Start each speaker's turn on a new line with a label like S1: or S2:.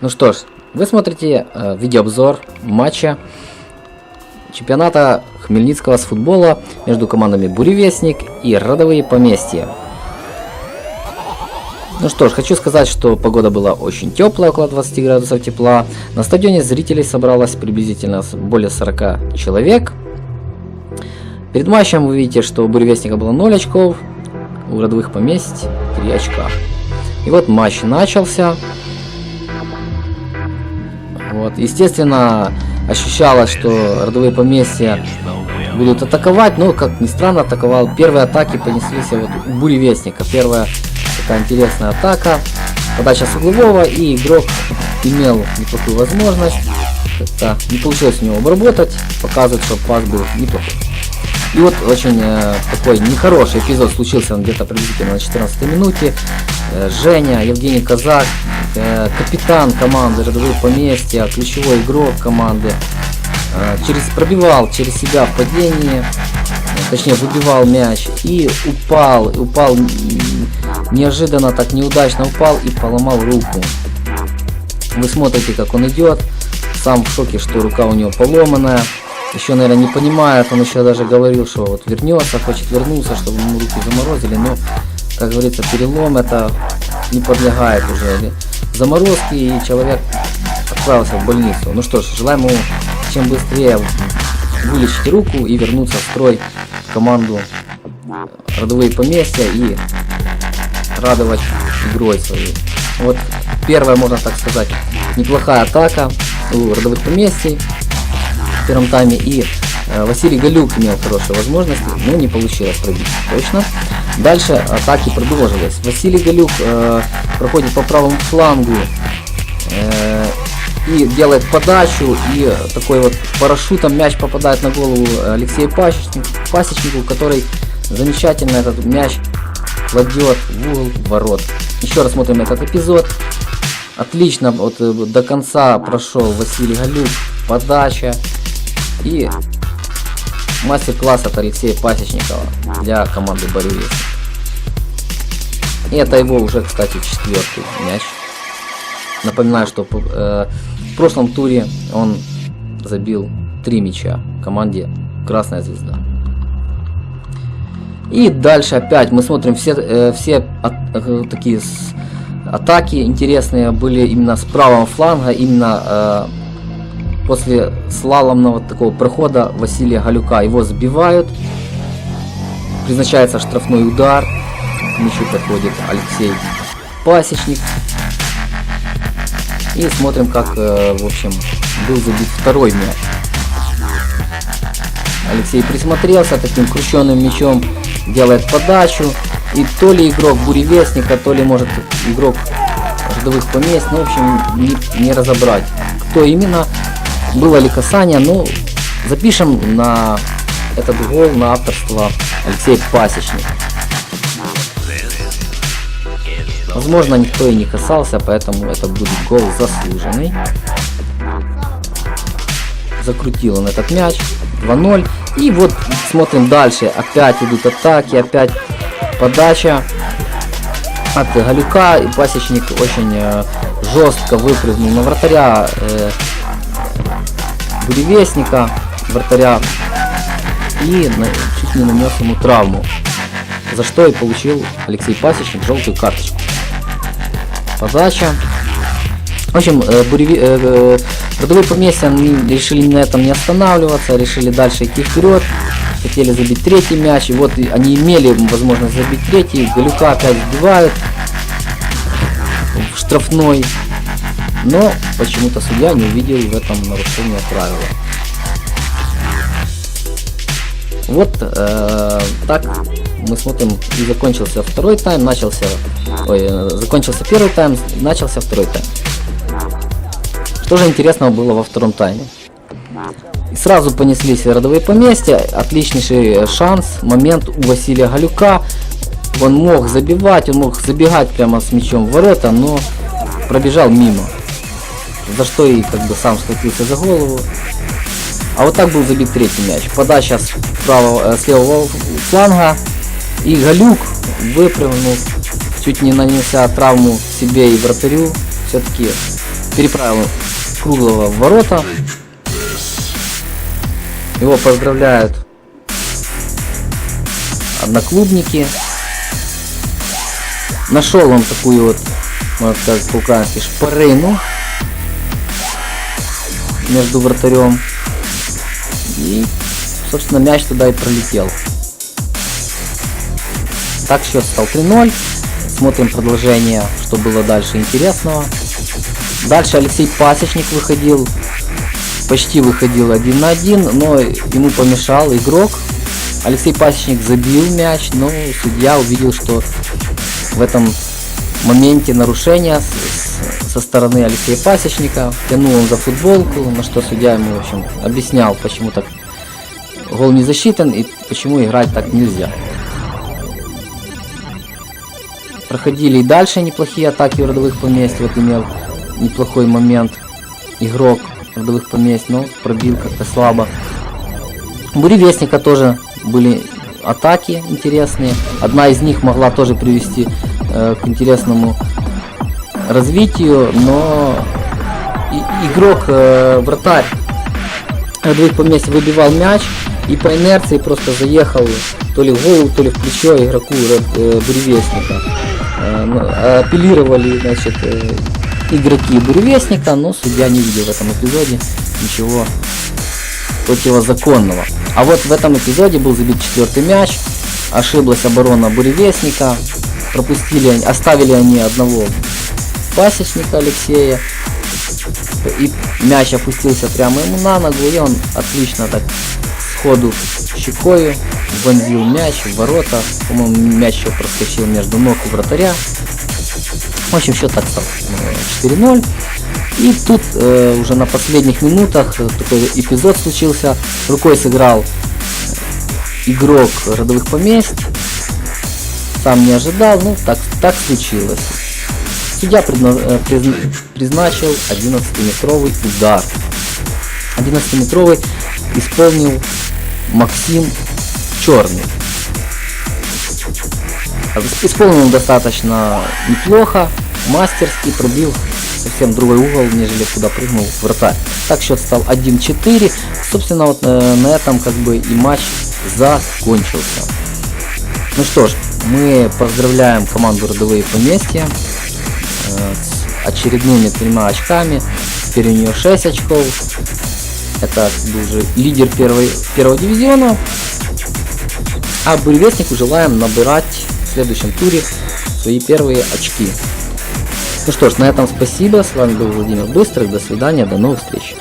S1: Ну что ж, вы смотрите э, видеообзор матча чемпионата Хмельницкого с футбола между командами Буревестник и Родовые поместья. Ну что ж, хочу сказать, что погода была очень теплая, около 20 градусов тепла. На стадионе зрителей собралось приблизительно более 40 человек. Перед матчем вы видите, что у Буревестника было 0 очков, у родовых поместьй 3 очка. И вот матч начался. Вот, естественно, ощущалось, что родовые поместья будут атаковать, но, как ни странно, атаковал. Первые атаки понеслись вот у Буревестника. Первая такая интересная атака. Подача с углового, и игрок имел неплохую возможность. Как-то не получилось у него обработать, показывает, что пас был неплохой. И вот очень э, такой нехороший эпизод случился где-то приблизительно на 14 минуте. Э, Женя, Евгений Казак, э, капитан команды Родовые поместья, ключевой игрок команды, через пробивал через себя в падении, точнее выбивал мяч и упал, упал неожиданно так неудачно упал и поломал руку. Вы смотрите, как он идет, сам в шоке, что рука у него поломанная. Еще, наверное, не понимает, он еще даже говорил, что вот вернется, хочет вернуться, чтобы ему руки заморозили, но, как говорится, перелом это не подлегает уже заморозки, и человек отправился в больницу. Ну что ж, желаем ему чем быстрее вылечить руку и вернуться в строй в команду родовые поместья и радовать игрой своей. Вот первая, можно так сказать, неплохая атака у родовых поместий в первом тайме. И э, Василий Галюк имел хорошие возможности, но не получилось пробить точно. Дальше атаки продолжились. Василий Галюк э, проходит по правому флангу э, и делает подачу, и такой вот парашютом мяч попадает на голову Алексею Пасечнику, Пасечнику который замечательно этот мяч кладет в угол ворот. Еще раз смотрим этот эпизод. Отлично, вот э, до конца прошел Василий Галюк, подача и мастер-класс от Алексея Пасечникова для команды Боревец. И это его уже, кстати, четвертый мяч. Напоминаю, что э, в прошлом туре он забил три мяча команде Красная Звезда. И дальше опять мы смотрим все, э, все э, такие атаки интересные были именно с правого фланга, именно после слаломного такого прохода Василия Галюка. Его сбивают, призначается штрафной удар, мячу подходит Алексей Пасечник. И смотрим, как, э, в общем, был забит второй мяч. Алексей присмотрелся таким крученным мячом делает подачу. И то ли игрок буревестника, то ли может игрок родовых помест, ну в общем не, не разобрать. Кто именно, было ли касание, ну запишем на этот гол на авторство Алексея Пасечника. Возможно, никто и не касался, поэтому это будет гол заслуженный. Закрутил он этот мяч. 2-0. И вот смотрим дальше. Опять идут атаки, опять подача от Галюка. И пасечник очень э, жестко выпрыгнул на вратаря э, буревестника, вратаря. И чуть не нанес ему травму. За что и получил Алексей Пасечник желтую карточку. Подача. В общем, буреви, э, родовые поместья решили на этом не останавливаться, решили дальше идти вперед, хотели забить третий мяч, и вот они имели возможность забить третий, Галюка опять сбивают в штрафной, но почему-то судья не увидел в этом нарушение правила. Вот э, так мы смотрим и закончился второй тайм, начался, ой, э, закончился первый тайм, начался второй тайм. Что же интересного было во втором тайме? Сразу понеслись родовые поместья, отличнейший шанс, момент у Василия Галюка. Он мог забивать, он мог забегать прямо с мячом в ворота, но пробежал мимо. За что и как бы сам схватился за голову. А вот так был забит третий мяч. Подача с, правого, э, с левого фланга. И Галюк выпрыгнул, чуть не нанеся травму себе и вратарю. Все-таки переправил Круглого в ворота. Его поздравляют одноклубники. Нашел он такую вот, можно сказать по-украински, шпарину между вратарем. И, собственно, мяч туда и пролетел. Так счет стал 3-0. Смотрим продолжение, что было дальше интересного. Дальше Алексей Пасечник выходил, почти выходил один на один, но ему помешал игрок. Алексей Пасечник забил мяч, но судья увидел, что в этом моменте нарушения со стороны Алексея Пасечника. Тянул он за футболку, на что судья ему, в общем, объяснял, почему так гол не засчитан и почему играть так нельзя. Проходили и дальше неплохие атаки в родовых поместьй. Вот имел неплохой момент игрок родовых поместьй, но пробил как-то слабо. У Буревестника тоже были атаки интересные. Одна из них могла тоже привести э, к интересному развитию, но игрок э, вратарь родовых поместьй выбивал мяч и по инерции просто заехал то ли в голову, то ли в плечо игроку э, буревестника. Э, ну, апеллировали, значит, э, игроки буревестника, но судья не видел в этом эпизоде ничего противозаконного. А вот в этом эпизоде был забит четвертый мяч, ошиблась оборона буревестника, пропустили, оставили они одного пасечника Алексея, и мяч опустился прямо ему на ногу, и он отлично так сходу щекою вонзил мяч в ворота. По-моему, мяч еще проскочил между ног у вратаря. В общем, счет так стал 4-0. И тут э, уже на последних минутах такой эпизод случился. Рукой сыграл игрок родовых поместьй. Сам не ожидал, ну так, так случилось. Судья э, призна, призначил 11-метровый удар. 11-метровый исполнил Максим Черный. Исполнил достаточно неплохо, мастерски, пробил совсем другой угол, нежели куда прыгнул вратарь. Так счет стал 1-4. Собственно, вот э, на этом как бы и матч закончился. Ну что ж, мы поздравляем команду Родовые поместья э, очередными тремя очками. Теперь у нее 6 очков. Это уже лидер первой, первого дивизиона. А буревестнику желаем набирать в следующем туре свои первые очки. Ну что ж, на этом спасибо. С вами был Владимир Быстрых. До свидания, до новых встреч.